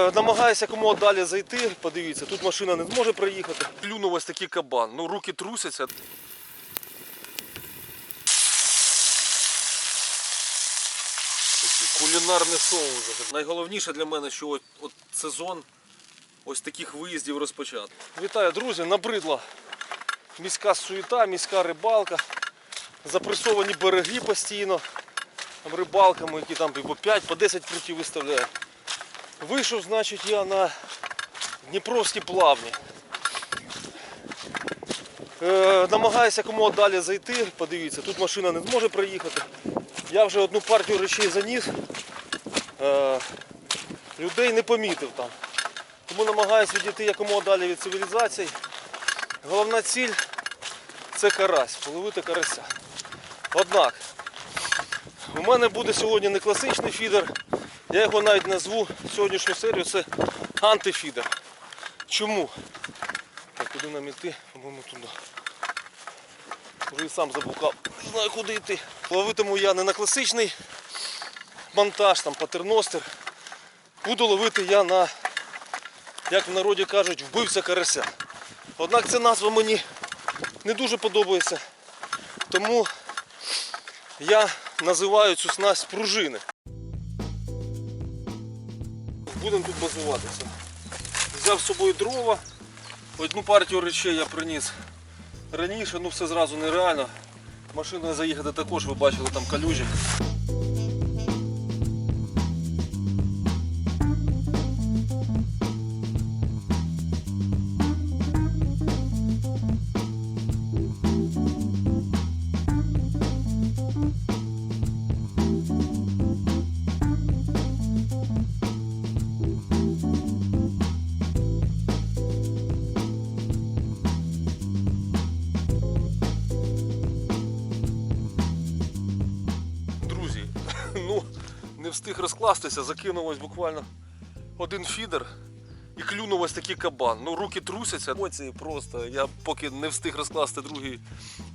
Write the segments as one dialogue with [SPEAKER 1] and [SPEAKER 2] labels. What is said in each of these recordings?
[SPEAKER 1] Е, Намагаюся кому далі зайти. Подивіться, тут машина не зможе проїхати. Плюнув ось такий кабан. Ну, руки трусяться. Такий Кулінарний соус. вже. Найголовніше для мене, що от, от сезон ось таких виїздів розпочати. Вітаю, друзі! Набридла міська суєта, міська рибалка. Запресовані береги постійно. Там рибалками, які там по 5, по 10 прутів виставляють. Вийшов, значить, я на Дніпровські плавні. Е, намагаюся кому далі зайти. Подивіться, тут машина не зможе проїхати. Я вже одну партію речей заніс. Е, людей не помітив там. Тому намагаюся відійти якомога далі від цивілізації. Головна ціль це карась, половити карася. Однак, у мене буде сьогодні не класичний фідер, я його навіть назву сьогоднішню серію це антифідер. Чому? Так, куди нам іти? По-моєму, туди. Вже і сам заблукав. Не знаю куди йти. Ловитиму я не на класичний монтаж, там патерностер. Буду ловити я на, як в народі кажуть, вбивця карася. Однак ця назва мені не дуже подобається. Тому я називаю цю снасть пружини. Будемо тут базуватися. Взяв з собою дрова. Одну партію речей я приніс раніше, ну все зразу нереально. Машиною заїхати також, ви бачили там калюжі. Не встиг розкластися, закинув ось буквально один фідер і клюнув ось такий кабан. Ну руки трусяться, емоції просто. Я поки не встиг розкласти другий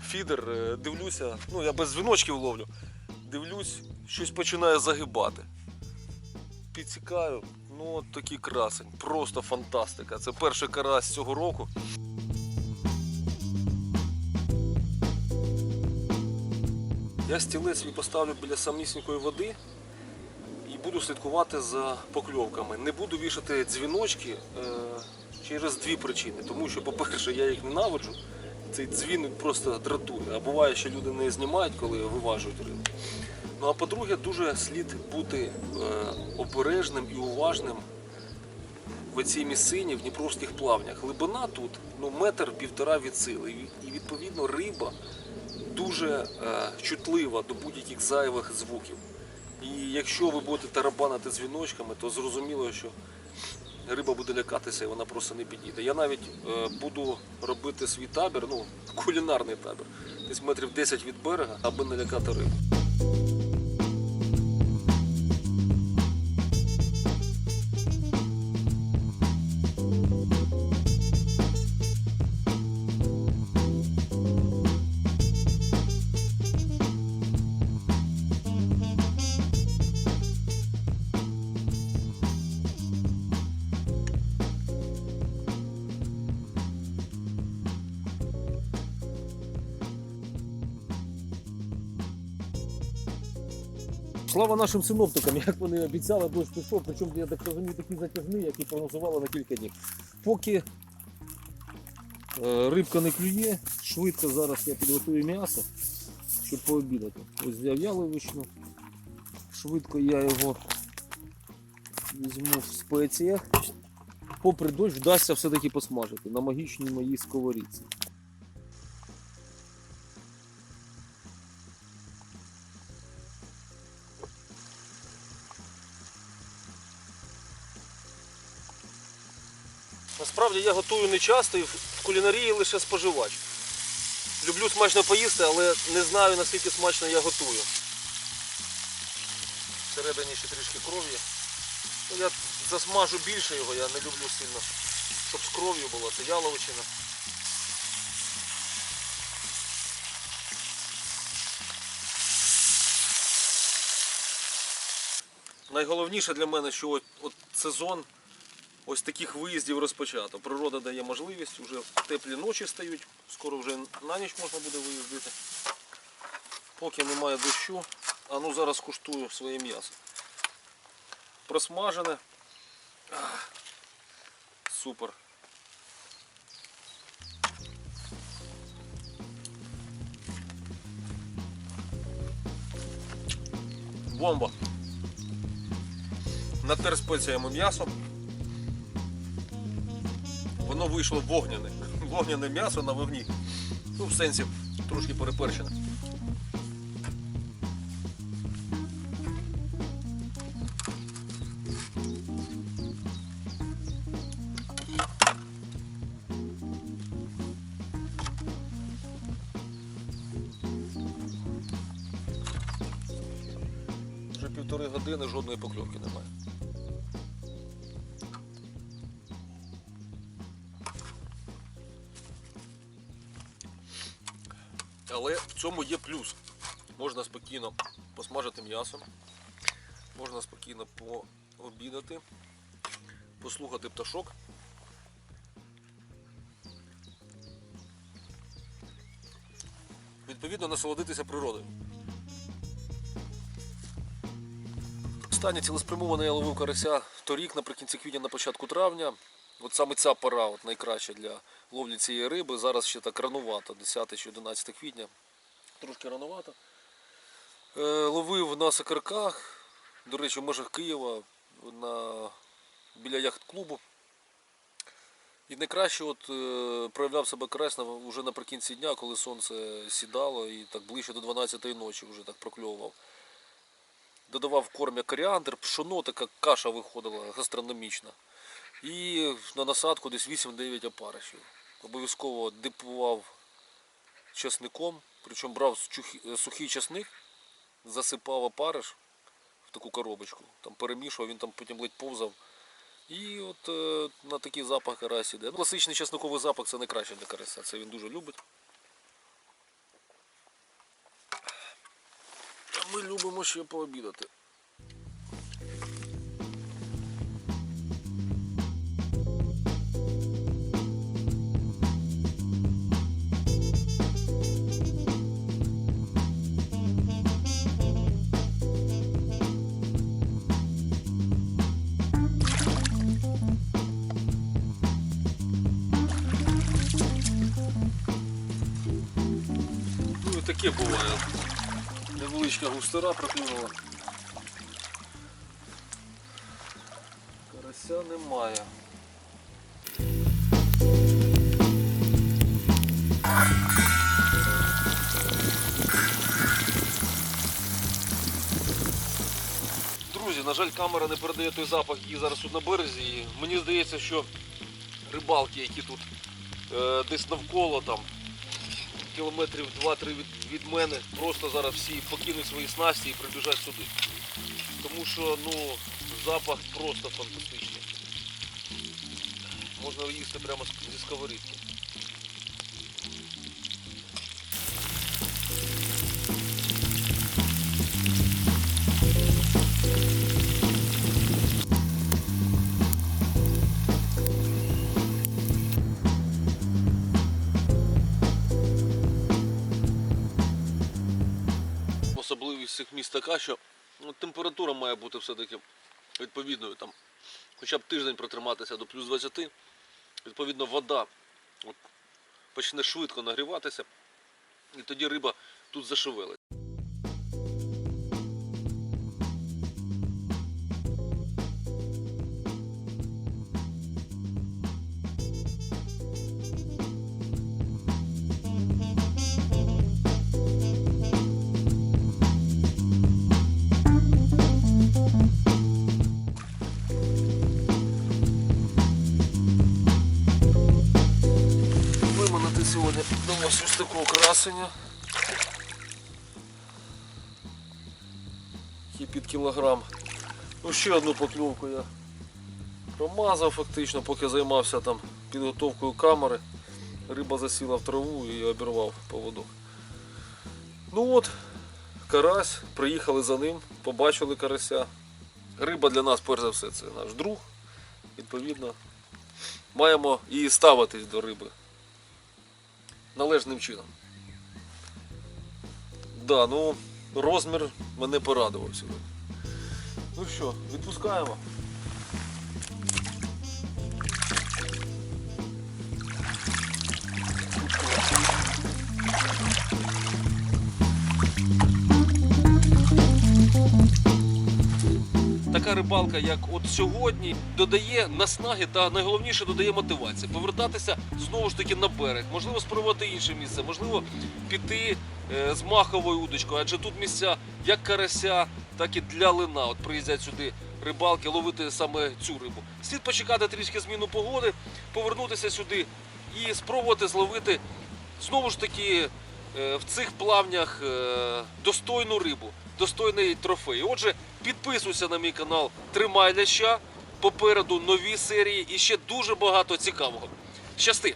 [SPEAKER 1] фідер, е, дивлюся, ну я без дзвіночків ловлю. Дивлюсь, щось починає загибати. Підсікаю, ну от такий красень, просто фантастика. Це перший карась цього року. Я стілець поставлю біля самісінької води буду слідкувати за покльовками. Не буду вішати дзвіночки е, через дві причини. Тому що, по-перше, я їх ненавиджу. Цей дзвін просто дратує. А буває, що люди не знімають, коли виважують рибу. Ну а по-друге, дуже слід бути е, обережним і уважним в цій місцині в Дніпровських плавнях. Глибина тут ну, метр півтора від сили. І відповідно риба дуже е, чутлива до будь-яких зайвих звуків. І якщо ви будете тарабанити дзвіночками, то зрозуміло, що риба буде лякатися і вона просто не підійде. Я навіть е, буду робити свій табір, ну, кулінарний табір, десь метрів 10 від берега, аби не лякати рибу. Слава нашим синоптикам, як вони обіцяли, дощ пішов, причому я так розумію, такий затяжний, який прогнозували на кілька днів. Поки е, рибка не клює, швидко зараз я підготую м'ясо, щоб пообідати. Ось взяв яловичну. Швидко я його візьму в спеціях. Попри дощ вдасться все-таки посмажити на магічній моїй сковорідці. Насправді я готую не часто і в кулінарії лише споживач. Люблю смачно поїсти, але не знаю наскільки смачно я готую. Всередині ще трішки кров'ї. Ну, я засмажу більше його, я не люблю сильно, щоб з кров'ю було. Це яловичина. Найголовніше для мене, що от, от сезон ось таких виїздів розпочато. Природа дає можливість, вже теплі ночі стають, скоро вже на ніч можна буде виїздити. Поки немає дощу, а ну зараз куштую своє м'ясо. Просмажене. Супер. Бомба. Натер спеціями м'ясо. Воно вийшло вогняне. Вогняне м'ясо на вогні. Ну, в сенсі трошки переперчене. Вже півтори години жодної покльовки немає. Цьому є плюс. Можна спокійно посмажити м'ясо, можна спокійно пообідати, послухати пташок. Відповідно, насолодитися природою. Останнє цілеспрямоване я ловив карася торік наприкінці квітня на початку травня. От саме ця пора от найкраща для ловлі цієї риби. Зараз ще так ранувато, 10 чи 11 квітня. Трошки ранувато. Е, ловив на Сокирках, до речі, в межах Києва, на, біля яхт-клубу. І найкраще от, е, проявляв себе карась на, вже наприкінці дня, коли сонце сідало і так ближче до 12-ї ночі вже так прокльовував додавав в корм коріандр, пшоно, така каша виходила гастрономічна. І на насадку десь 8-9 опаришів. Обов'язково дипував часником, причому брав сухий часник, засипав опариш в таку коробочку, там перемішував, він там потім ледь повзав. І от е, на такий запах карась іде. Ну, Класичний часниковий запах це найкраще для карася, це він дуже любить. Ми любимо ще пообідати. Таке буває. Невеличка густера проклюнула. Карася немає. Друзі, на жаль, камера не передає той запах, який зараз тут на березі. І мені здається, що рибалки, які тут е, десь навколо там кілометрів 2-3 від, від мене, просто зараз всі покинуть свої снасті і прибіжать сюди. Тому що ну, запах просто фантастичний. Можна їсти прямо зі сковорідки. Така, що ну, температура має бути все-таки відповідною. Там, хоча б тиждень протриматися до плюс 20. Відповідно, вода от, почне швидко нагріватися, і тоді риба тут зашевелить. Такого красення. І під кілограм. Ну, ще одну покльовку я промазав фактично, поки займався там підготовкою камери. Риба засіла в траву і обірвав поводок. Ну от, карась, приїхали за ним, побачили карася. Риба для нас, перш за все, це наш друг.
[SPEAKER 2] відповідно, маємо і ставитись до риби належним чином. Да, ну розмір мене порадував сьогодні. Ну що, відпускаємо. Така рибалка, як от сьогодні, додає наснаги та найголовніше додає мотивації. Повертатися знову ж таки на берег, можливо, спробувати інше місце, можливо, піти е, з маховою удочкою, адже тут місця як карася, так і для лина. От приїздять сюди рибалки ловити саме цю рибу. Слід почекати трішки зміну погоди, повернутися сюди і спробувати зловити знову ж таки в цих плавнях е, достойну рибу, достойний трофей. Отже, підписуйся на мій канал Тримай ляща. Попереду нові серії і ще дуже багато цікавого. Щасти!